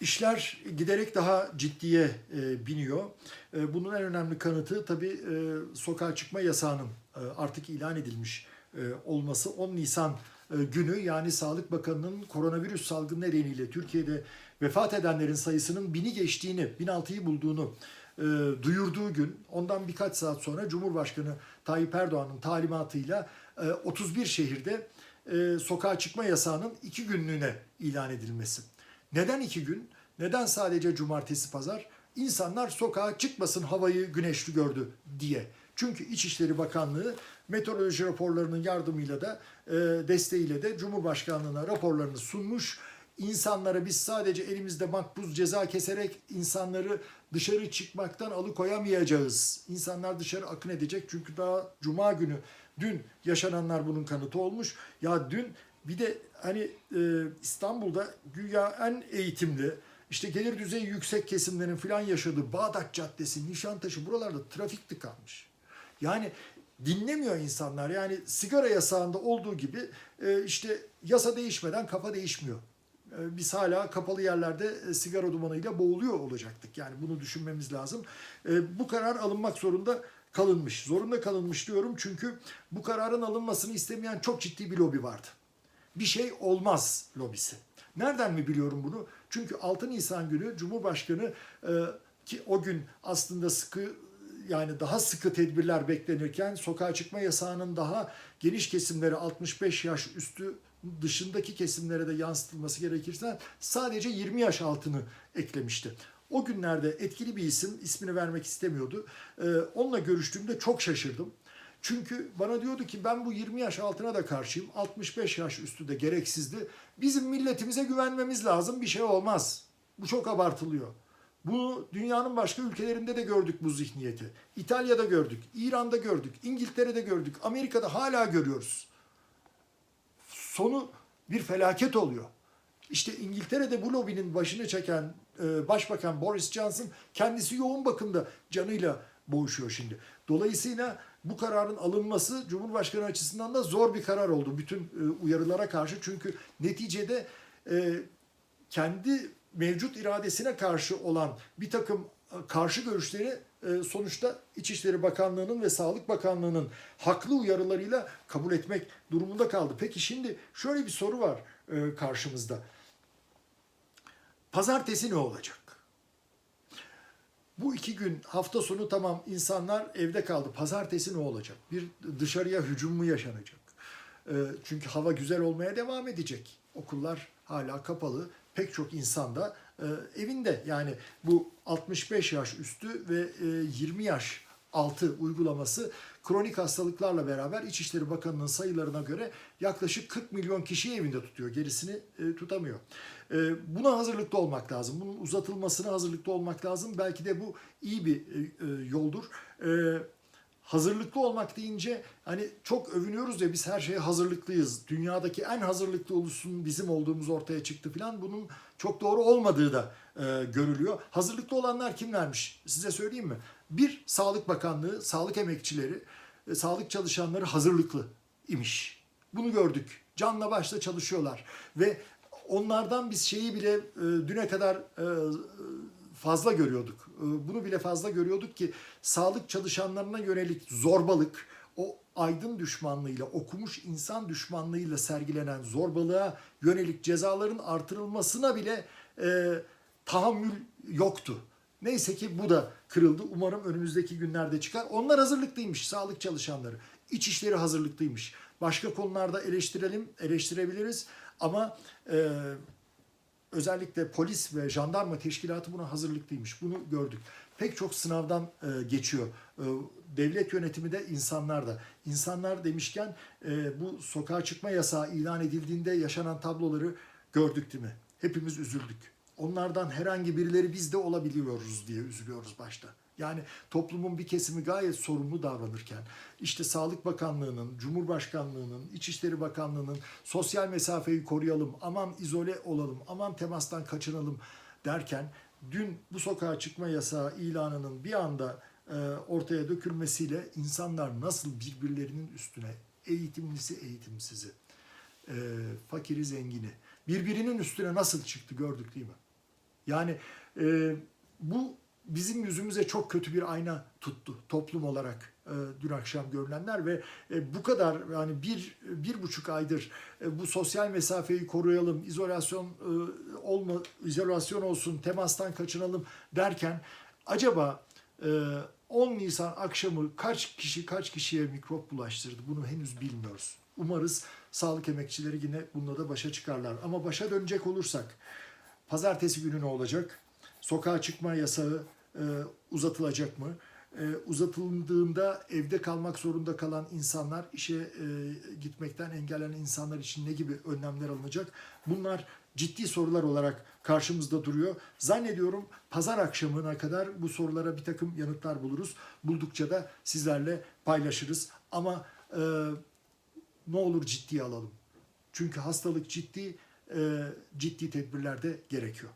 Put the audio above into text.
İşler giderek daha ciddiye e, biniyor. E, bunun en önemli kanıtı tabii e, sokağa çıkma yasağının artık ilan edilmiş olması. 10 Nisan günü yani Sağlık Bakanı'nın koronavirüs salgını nedeniyle Türkiye'de vefat edenlerin sayısının bini geçtiğini, 1006'yı bulduğunu duyurduğu gün ondan birkaç saat sonra Cumhurbaşkanı Tayyip Erdoğan'ın talimatıyla e, 31 şehirde sokağa çıkma yasağının iki günlüğüne ilan edilmesi. Neden iki gün? Neden sadece cumartesi pazar? İnsanlar sokağa çıkmasın havayı güneşli gördü diye. Çünkü İçişleri Bakanlığı meteoroloji raporlarının yardımıyla da e, desteğiyle de Cumhurbaşkanlığına raporlarını sunmuş. İnsanlara biz sadece elimizde makbuz ceza keserek insanları dışarı çıkmaktan alıkoyamayacağız. İnsanlar dışarı akın edecek çünkü daha cuma günü dün yaşananlar bunun kanıtı olmuş. Ya dün bir de hani e, İstanbul'da güya en eğitimli işte gelir düzeyi yüksek kesimlerin falan yaşadığı Bağdat Caddesi, Nişantaşı buralarda trafik tıkanmış. Yani dinlemiyor insanlar. Yani sigara yasağında olduğu gibi e, işte yasa değişmeden kafa değişmiyor. E, Biz hala kapalı yerlerde e, sigara dumanıyla boğuluyor olacaktık. Yani bunu düşünmemiz lazım. E, Bu karar alınmak zorunda kalınmış. Zorunda kalınmış diyorum çünkü bu kararın alınmasını istemeyen çok ciddi bir lobi vardı. Bir şey olmaz lobisi. Nereden mi biliyorum bunu? Çünkü 6 Nisan günü Cumhurbaşkanı e, ki o gün aslında sıkı yani daha sıkı tedbirler beklenirken sokağa çıkma yasağının daha geniş kesimlere 65 yaş üstü dışındaki kesimlere de yansıtılması gerekirse sadece 20 yaş altını eklemişti. O günlerde etkili bir isim, ismini vermek istemiyordu. Ee, onunla görüştüğümde çok şaşırdım. Çünkü bana diyordu ki ben bu 20 yaş altına da karşıyım. 65 yaş üstü de gereksizdi. Bizim milletimize güvenmemiz lazım. Bir şey olmaz. Bu çok abartılıyor. Bu dünyanın başka ülkelerinde de gördük bu zihniyeti. İtalya'da gördük, İran'da gördük, İngiltere'de gördük, Amerika'da hala görüyoruz. Sonu bir felaket oluyor. İşte İngiltere'de bu lobinin başını çeken e, Başbakan Boris Johnson kendisi yoğun bakımda canıyla boğuşuyor şimdi. Dolayısıyla bu kararın alınması Cumhurbaşkanı açısından da zor bir karar oldu bütün e, uyarılara karşı. Çünkü neticede e, kendi mevcut iradesine karşı olan bir takım e, karşı görüşleri sonuçta İçişleri Bakanlığı'nın ve Sağlık Bakanlığı'nın haklı uyarılarıyla kabul etmek durumunda kaldı. Peki şimdi şöyle bir soru var karşımızda. Pazartesi ne olacak? Bu iki gün hafta sonu tamam insanlar evde kaldı. Pazartesi ne olacak? Bir dışarıya hücum mu yaşanacak? E, Çünkü hava güzel olmaya devam edecek. Okullar hala kapalı. Pek çok insan da e, evinde. Yani bu 65 yaş üstü ve e, 20 yaş altı uygulaması kronik hastalıklarla beraber İçişleri Bakanı'nın sayılarına göre yaklaşık 40 milyon kişiyi evinde tutuyor. Gerisini e, tutamıyor. E, buna hazırlıklı olmak lazım. Bunun uzatılmasına hazırlıklı olmak lazım. Belki de bu iyi bir e, e, yoldur. E, hazırlıklı olmak deyince hani çok övünüyoruz ya biz her şeye hazırlıklıyız. Dünyadaki en hazırlıklı ulusun bizim olduğumuz ortaya çıktı falan. Bunun çok doğru olmadığı da e, görülüyor. Hazırlıklı olanlar kimlermiş? Size söyleyeyim mi? Bir, Sağlık Bakanlığı, sağlık emekçileri, e, sağlık çalışanları hazırlıklı imiş. Bunu gördük. Canla başla çalışıyorlar. Ve onlardan biz şeyi bile e, düne kadar e, fazla görüyorduk. E, Bunu bile fazla görüyorduk ki sağlık çalışanlarına yönelik zorbalık, o aydın düşmanlığıyla, okumuş insan düşmanlığıyla sergilenen zorbalığa yönelik cezaların artırılmasına bile e, tahammül yoktu. Neyse ki bu da kırıldı. Umarım önümüzdeki günlerde çıkar. Onlar hazırlıklıymış, sağlık çalışanları. İçişleri hazırlıklıymış. Başka konularda eleştirelim, eleştirebiliriz. Ama e, özellikle polis ve jandarma teşkilatı buna hazırlıklıymış. Bunu gördük. Pek çok sınavdan e, geçiyor. E, devlet yönetimi de insanlar da. İnsanlar demişken e, bu sokağa çıkma yasağı ilan edildiğinde yaşanan tabloları gördük değil mi? Hepimiz üzüldük. Onlardan herhangi birileri biz de olabiliyoruz diye üzülüyoruz başta. Yani toplumun bir kesimi gayet sorumlu davranırken işte Sağlık Bakanlığı'nın, Cumhurbaşkanlığı'nın, İçişleri Bakanlığı'nın sosyal mesafeyi koruyalım, aman izole olalım, aman temastan kaçınalım derken dün bu sokağa çıkma yasağı ilanının bir anda e, ortaya dökülmesiyle insanlar nasıl birbirlerinin üstüne eğitimlisi eğitimsizi, e, fakiri zengini birbirinin üstüne nasıl çıktı gördük değil mi? Yani e, bu bizim yüzümüze çok kötü bir ayna tuttu toplum olarak e, dün akşam görülenler ve e, bu kadar yani bir bir buçuk aydır e, bu sosyal mesafeyi koruyalım, izolasyon e, olma, izolasyon olsun, temastan kaçınalım derken acaba e, 10 Nisan akşamı kaç kişi kaç kişiye mikrop bulaştırdı bunu henüz bilmiyoruz. Umarız sağlık emekçileri yine bununla da başa çıkarlar. Ama başa dönecek olursak pazartesi günü ne olacak? Sokağa çıkma yasağı e, uzatılacak mı? E, uzatıldığında evde kalmak zorunda kalan insanlar, işe e, gitmekten engellenen insanlar için ne gibi önlemler alınacak? Bunlar ciddi sorular olarak karşımızda duruyor. Zannediyorum pazar akşamına kadar bu sorulara bir takım yanıtlar buluruz. Buldukça da sizlerle paylaşırız. Ama e, ne olur ciddiye alalım. Çünkü hastalık ciddi, ciddi tedbirler de gerekiyor.